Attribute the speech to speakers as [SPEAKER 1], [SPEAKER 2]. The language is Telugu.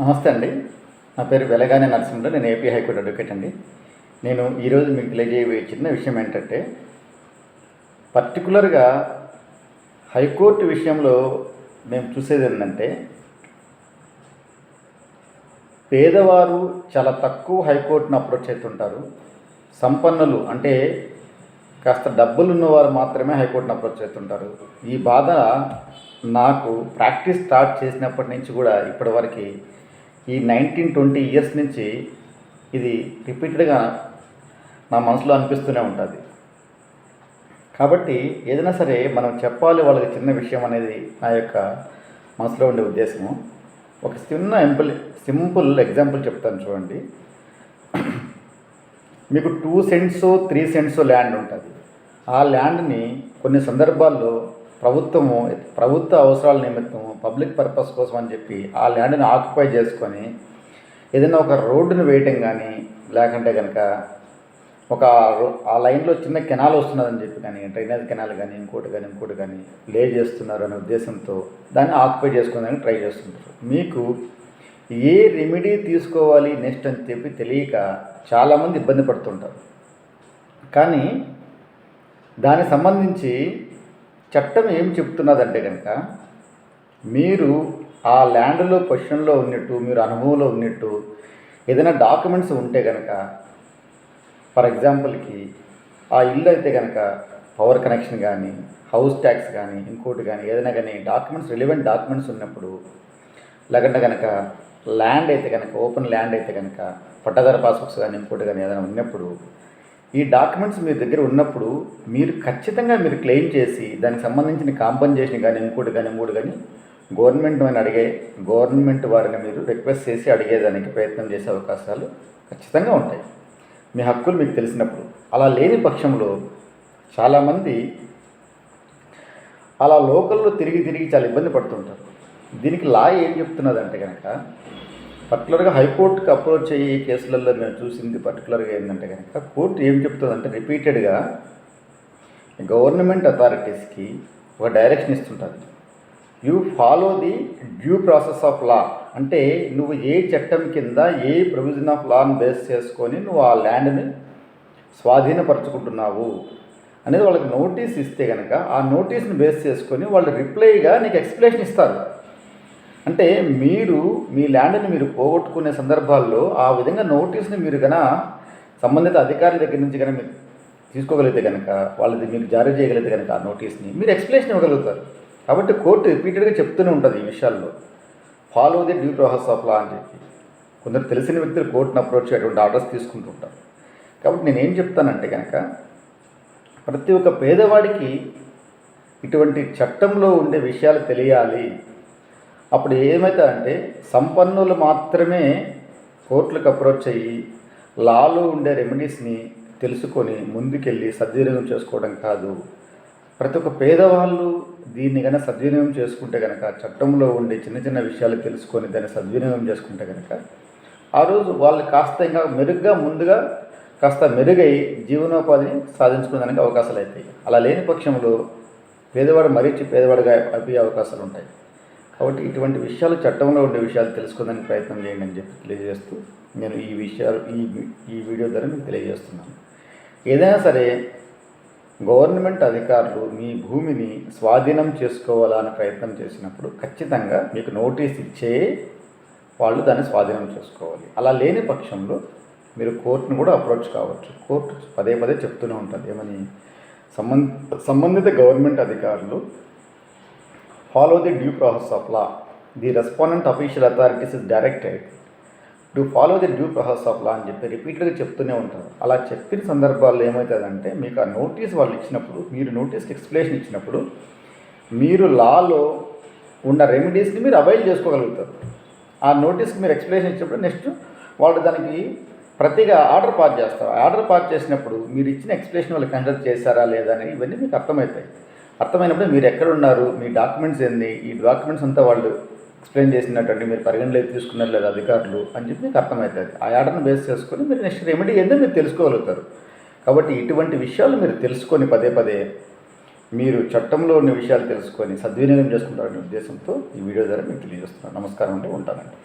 [SPEAKER 1] నమస్తే అండి. నా పేరు వెలగానే నరసింహరావు నేను ఏపీ హైకోర్టు అడ్వకేట్ అండి. నేను ఈరోజు మీకు తెలియజేయబోయే చిన్న విషయం ఏంటంటే పర్టికులర్గా హైకోర్టు విషయంలో మేము చూసేది ఏంటంటే పేదవారు చాలా తక్కువ హైకోర్టును అప్రోచ్ అవుతుంటారు. సంపన్నులు అంటే కాస్త డబ్బులు ఉన్నవారు మాత్రమే హైకోర్టును అప్రోచ్ అవుతుంటారు. ఈ బాధ నాకు ప్రాక్టీస్ స్టార్ట్ చేసినప్పటి నుంచి కూడా ఇప్పటివరకు ఈ నైన్టీన్ ట్వంటీ ఇయర్స్ నుంచి ఇది రిపీటెడ్గా నా మనసులో అనిపిస్తూనే ఉంటుంది. కాబట్టి ఏదైనా సరే మనం చెప్పాలి వాళ్ళకి చిన్న విషయం అనేది నా యొక్క మనసులో ఉండే ఉద్దేశము. ఒక చిన్న ఎంపుల్ సింపుల్ ఎగ్జాంపుల్ చెప్తాను చూడండి. మీకు two cents three cents land ఉంటుంది. ఆ ల్యాండ్ని కొన్ని సందర్భాల్లో ప్రభుత్వము ప్రభుత్వ అవసరాల నిమిత్తం పబ్లిక్ పర్పస్ కోసం అని చెప్పి ఆ ల్యాండ్ని ఆక్యుపై చేసుకొని ఏదైనా ఒక రోడ్డును వేయటం కానీ లేకుంటే కనుక ఒక ఆ లైన్లో చిన్న కెనాల్ వస్తున్నదని చెప్పి కానీ డ్రైనేజ్ కెనాల్ కానీ ఇంకోటి కానీ ఇంకోటి కానీ లే చేస్తున్నారు అనే ఉద్దేశంతో దాన్ని ఆక్యుపై చేసుకోవడానికి ట్రై చేస్తుంటారు. మీకు ఏ రెమెడీ తీసుకోవాలి నెక్స్ట్ అని చెప్పి తెలియక చాలామంది ఇబ్బంది పడుతుంటారు. కానీ దానికి సంబంధించి చట్టం ఏం చెప్తున్నదంటే కనుక మీరు ఆ ల్యాండ్లో పొజిషన్లో ఉన్నట్టు మీరు అనుభవంలో ఉన్నట్టు ఏదైనా డాక్యుమెంట్స్ ఉంటే కనుక ఫర్ ఎగ్జాంపుల్కి ఆ ఇల్లు అయితే కనుక పవర్ కనెక్షన్ కానీ హౌస్ ట్యాక్స్ కానీ ఇంకోటి కానీ ఏదైనా కానీ డాక్యుమెంట్స్ రిలివెంట్ డాక్యుమెంట్స్ ఉన్నప్పుడు లేకుంటే కనుక ల్యాండ్ అయితే కనుక ఓపెన్ ల్యాండ్ అయితే కనుక పట్టాదార పాస్బుక్స్ కానీ ఇంకోటి కానీ ఏదైనా ఉన్నప్పుడు ఈ డాక్యుమెంట్స్ మీ దగ్గర ఉన్నప్పుడు మీరు ఖచ్చితంగా మీరు క్లెయిమ్ చేసి దానికి సంబంధించిన కాంపన్సేషన్ కానీ ఇంకోటి కానీ ఇంకోటి కానీ గవర్నమెంట్ అని అడిగే గవర్నమెంట్ వారిని మీరు రిక్వెస్ట్ చేసి అడిగేదానికి ప్రయత్నం చేసే అవకాశాలు ఖచ్చితంగా ఉంటాయి. మీ హక్కులు మీకు తెలిసినప్పుడు. అలా లేని పక్షంలో చాలామంది అలా లోకల్లో తిరిగి తిరిగి చాలా ఇబ్బంది పడుతుంటారు. దీనికి లా ఏం చెప్తున్నదంటే కనుక పర్టికులర్గా హైకోర్టుకి అప్రోచ్ అయ్యే కేసులలో మేము చూసింది పర్టికులర్గా ఏంటంటే కనుక కోర్టు ఏం చెప్తుందంటే రిపీటెడ్గా గవర్నమెంట్ అథారిటీస్కి ఒక direction ఇస్తుంటుంది you follow the due process of law అంటే నువ్వు ఏ చట్టం కింద ఏ ప్రొవిజన్ ఆఫ్ లాను బేస్ చేసుకొని నువ్వు ఆ ల్యాండ్ని స్వాధీనపరచుకుంటున్నావు అనేది వాళ్ళకి నోటీస్ ఇస్తే కనుక ఆ నోటీస్ని బేస్ చేసుకొని వాళ్ళు రిప్లైగా నీకు ఎక్స్ప్లెనేషన్ ఇస్తారు. అంటే మీరు మీ ల్యాండ్ని మీరు పోగొట్టుకునే సందర్భాల్లో ఆ విధంగా నోటీస్ని మీరు కన సంబంధిత అధికారుల దగ్గర నుంచి కనుక మీరు తీసుకోగలిగితే కనుక వాళ్ళది మీకు జారీ చేయగలిగితే కనుక ఆ నోటీస్ని మీరు ఎక్స్ప్లెనేషన్ ఇవ్వగలుగుతారు. కాబట్టి కోర్టు రిపీటెడ్గా చెప్తూనే ఉంటుంది ఈ విషయాల్లో. Follow the due process of law అని చెప్పి. కొందరు తెలిసిన వ్యక్తులు కోర్టును అప్రోచ్ అటువంటి ఆర్డర్స్ తీసుకుంటుంటారు. కాబట్టి నేను ఏం చెప్తానంటే కనుక ప్రతి ఒక్క పేదవాడికి ఇటువంటి చట్టంలో ఉండే విషయాలు తెలియాలి. అప్పుడు ఏమవుతుందంటే సంపన్నులు మాత్రమే కోర్టులకు అప్రోచ్ అయ్యి లాలో ఉండే రెమెడీస్ని తెలుసుకొని ముందుకెళ్ళి సద్వినియోగం చేసుకోవడం కాదు. ప్రతి ఒక్క పేదవాళ్ళు దీన్ని కనుక సద్వినియోగం చేసుకుంటే కనుక చట్టంలో ఉండే చిన్న చిన్న విషయాలు తెలుసుకొని దాన్ని సద్వినియోగం చేసుకుంటే కనుక ఆ రోజు వాళ్ళు కాస్త ఇంకా మెరుగ్గా ముందుగా కాస్త మెరుగై జీవనోపాధిని సాధించుకోవడానికి అవకాశాలు అవుతాయి అలా లేని పక్షంలో పేదవాడు మరీ పేదవాడిగా అయిపోయే అవకాశాలు ఉంటాయి. కాబట్టి ఇటువంటి విషయాలు చట్టంలో ఉండే విషయాలు తెలుసుకోవడానికి ప్రయత్నం చేయండి అని చెప్పి తెలియజేస్తూ నేను ఈ విషయాలు ఈ ఈ వీడియో ద్వారా మీకు తెలియజేస్తున్నాను. ఏదైనా సరే గవర్నమెంట్ అధికారులు మీ భూమిని స్వాధీనం చేసుకోవాలని ప్రయత్నం చేసినప్పుడు ఖచ్చితంగా మీకు నోటీస్ ఇచ్చే వాళ్ళు దాన్ని స్వాధీనం చేసుకోవాలి. అలా లేని పక్షంలో మీరు కోర్టును కూడా అప్రోచ్ కావచ్చు. కోర్టు పదే పదే చెప్తూనే ఉంటుంది. ఏమని? సంబంధ సంబంధిత గవర్నమెంట్ అధికారులు follow the due process of law the respondent official authorities is directed to follow the due process of law అని చెప్పి రిపీటెడ్గా చెప్తూనే ఉంటారు. అలా చెప్పిన సందర్భాల్లో ఏమవుతుందంటే మీకు ఆ నోటీస్ వాళ్ళు ఇచ్చినప్పుడు మీరు నోటీస్కి ఎక్స్ప్లెనేషన్ ఇచ్చినప్పుడు మీరు లాలో ఉన్న రెమెడీస్ని మీరు అవైల్ చేసుకోగలుగుతారు. ఆ నోటీస్కి మీరు ఎక్స్ప్లెనేషన్ ఇచ్చినప్పుడు నెక్స్ట్ వాళ్ళు దానికి ప్రతిగా ఆర్డర్ పాస్ చేస్తారు. ఆర్డర్ పాస్ చేసినప్పుడు మీరు ఇచ్చిన ఎక్స్ప్లెనేషన్ వాళ్ళు కన్సిడర్ చేశారా లేదా అని ఇవన్నీ మీకు అర్థమవుతాయి. అర్థమైనప్పుడు మీరు ఎక్కడ ఉన్నారు మీ డాక్యుమెంట్స్ ఏంది ఈ డాక్యుమెంట్స్ అంతా వాళ్ళు ఎక్స్ప్లెయిన్ చేసినటువంటి మీరు పరిగణలోకి తీసుకున్నారు లేదా అధికారులు అని చెప్పి మీకు అర్థమవుతుంది ఆ ఆర్డర్ని బేస్ చేసుకొని మీరు నెక్స్ట్ రెమెడీ ఏందో మీరు తెలుసుకోగలుగుతారు. కాబట్టి ఇటువంటి విషయాలు మీరు తెలుసుకొని పదే పదే మీరు చట్టంలో ఉన్న విషయాలు తెలుసుకొని సద్వినియోగం చేసుకుంటారనే ఉద్దేశంతో ఈ వీడియో ద్వారా మీకు తెలియజేస్తున్నాను. నమస్కారం అండి ఉంటానండి.